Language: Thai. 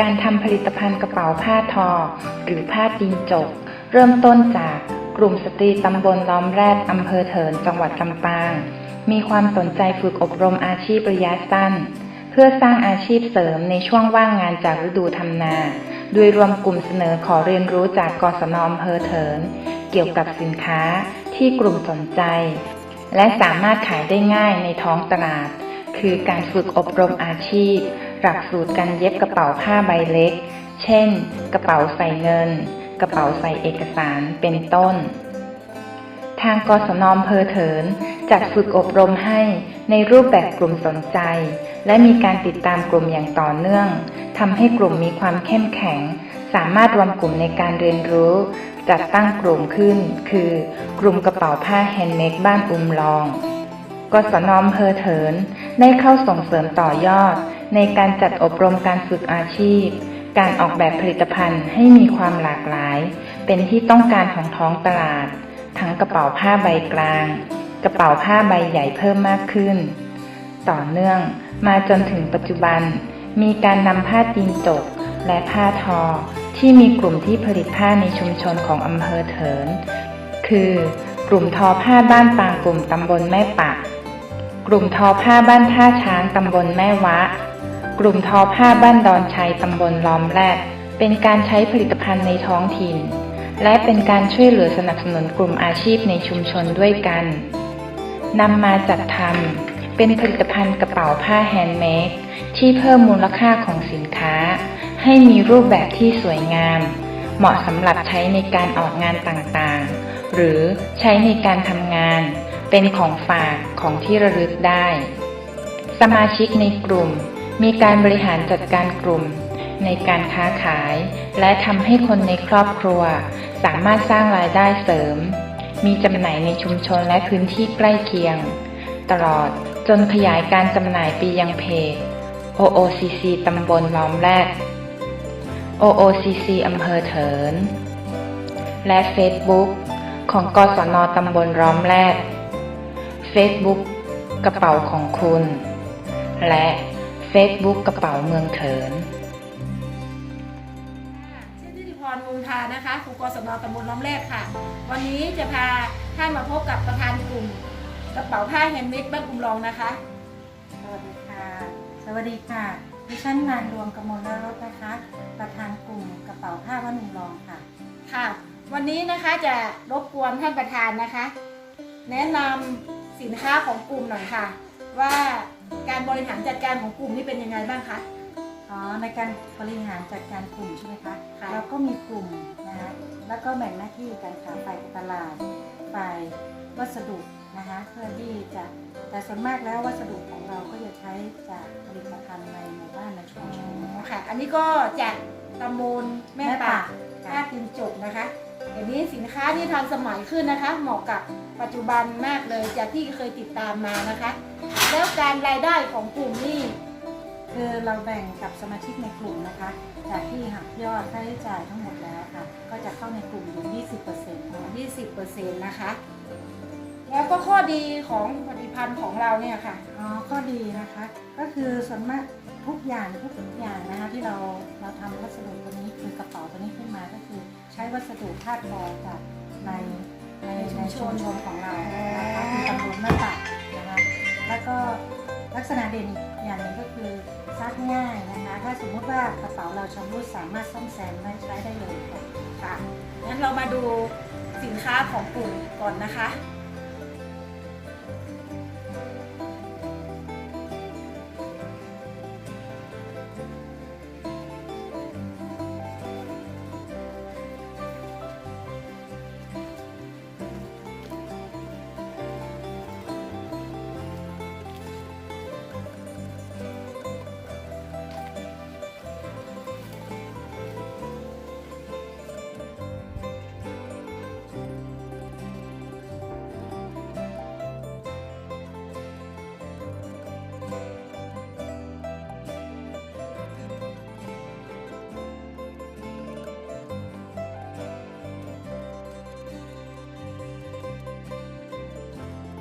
การทำผลิตภัณฑ์กระเป๋าผ้าทอ หรือผ้าตีนจก เริ่มต้นจากกลุ่มสตรีตำบลล้อมแรดอำเภอเถินจังหวัดลำปาง มีความสนใจฝึกอบรมอาชีพระยะสั้น เพื่อสร้างอาชีพเสริมในช่วงว่างงานจากฤดูทำนา โดยรวมกลุ่มเสนอขอเรียนรู้จากกศนอำเภอเถิน เกี่ยวกับสินค้าที่กลุ่มสนใจ และสามารถขายได้ง่ายในท้องตลาด คือการฝึกอบรมอาชีพ หลักสูตรการเย็บกระเป๋าผ้าใบเล็ก เช่น กระเป๋าใส่เงิน กระเป๋าใส่เอกสาร เป็นต้น ทางกศนอำเภอเถินจัดฝึกอบรมให้ในรูปแบบกลุ่มสนใจ และมีการติดตามกลุ่มอย่างต่อเนื่องทำให้กลุ่มมีความเข้มแข็ง สามารถรวมกลุ่มในการเรียนรู้ จัดตั้งกลุ่มขึ้น คือกลุ่มกระเป๋าผ้าแฮนด์เมดบ้านอุ้มลองกศนอำเภอเถินได้เข้าส่งเสริมต่อยอด ในการจัดอบรมการฝึกอาชีพ การออกแบบผลิตภัณฑ์ให้มีความหลากหลาย เป็นที่ต้องการของท้องตลาด ทั้งกระเป๋าผ้าใบกลาง กระเป๋าผ้าใบใหญ่เพิ่มมากขึ้น ต่อเนื่องมาจนถึงปัจจุบัน มีการนำผ้าตีนจกและผ้าทอ ที่มีกลุ่มที่ผลิตผ้าในชุมชนของอำเภอเถิน คือกลุ่มทอผ้าบ้านปางกลุ่มตำบลแม่ปะ กลุ่มทอผ้าบ้านท่าช้างตำบลแม่วะ กลุ่มทอผ้าบ้านดอนชัยตำบลล้อมแรดเป็นการใช้ผลิตภัณฑ์ในท้องถิ่น และเป็นการช่วยเหลือสนับสนุนกลุ่มอาชีพในชุมชนด้วยกันนำมาจัดทำเป็นผลิตภัณฑ์กระเป๋าผ้าแฮนด์เมดที่เพิ่มมูลค่าของสินค้า ให้มีรูปแบบที่สวยงาม เหมาะสำหรับใช้ในการออกงานต่างๆ หรือใช้ในการทำงาน เป็นของฝากของที่ระลึกได้ สมาชิกในกลุ่ม มีการบริหารจัดการกลุ่ม ในการค้าขาย และทำให้คนในครอบครัว สามารถสร้างรายได้เสริม มีจำหน่ายในชุมชนและพื้นที่ใกล้เคียง ตลอดจนขยายการจำหน่ายไปยังเพจ OOCC ตำบลล้อมแรด OOCC อำเภอเถิน และ Facebook ของกศนตำบลล้อมแรด Facebook กระเป๋าของคุณ และ Facebook กระเป๋าเมืองเถินชื่อทิติพรมูลทานะคะครูกศนตำบลล้อมแรกค่ะ วันนี้จะพาท่านมาพบกับประธานกลุ่ม กระเป๋าผ้าแฮนด์เมดบ้านกุมรองนะคะ สวัสดีค่ะ สวัสดีค่ะ ดิฉันนางดวงกมลรสนะคะ ประธานกลุ่มกระเป๋าผ้าวัดหนุ่มรองค่ะ ค่ะ วันนี้นะคะจะรบกวนท่านประธานนะคะ แนะนำ สินค้าของกลุ่มหน่อยค่ะ ว่าการบริหารจัดการของกลุ่มนี่เป็นยังไงบ้างคะ อ๋อในการบริหารจัดการกลุ่มใช่ไหมคะค่ะ เราก็มีกลุ่มนะคะแล้วก็แบ่งหน้าที่กันค่ะฝ่ายตลาดฝ่ายวัสดุนะคะเพื่อที่จะแต่ส่วนมากแล้ววัสดุของเราก็จะใช้จากผลิตภัณฑ์ในหมู่บ้านในชุมชนนะคะค่ะ อันนี้ก็จากตำบลแม่ปะค่ะผ้าตินจกนะคะ เดี๋ยวนี้สินค้าที่ทันสมัยขึ้นนะคะ เหมาะกับปัจจุบันมากเลยจากที่เคยติดตามมานะคะ แล้วการรายได้ของกลุ่มนี่คือเราแบ่งกับสมาชิกในกลุ่มนะคะ จากที่หักยอดค่าใช้จ่ายทั้งหมดแล้วค่ะ ก็จะเข้าในกลุ่มอยู่20%ค่ะ20%นะคะ แล้วก็ข้อดีของผลิตภัณฑ์ของเราเนี่ยค่ะ อ๋อข้อดีนะคะ ก็คือส่วนมากทุกอย่างทุกอย่างนะคะที่เราเราทำวัสดุตัวนี้คือกระเป๋าตัวนี้ขึ้นมาก็คือใช้วัสดุธาตุทอจากในในในชุมชนของเรานะคะคือตำบลแม่ปะนะคะแล้วก็ลักษณะเด่นอีกอย่างหนึ่งก็คือซักง่ายนะคะ ถ้าสมมุติว่ากระเป๋าเราชำรุดสามารถซ่อมแซมได้ใช้ได้เลยค่ะค่ะงั้นเรามาดูสินค้าของกลุ่มก่อนนะคะ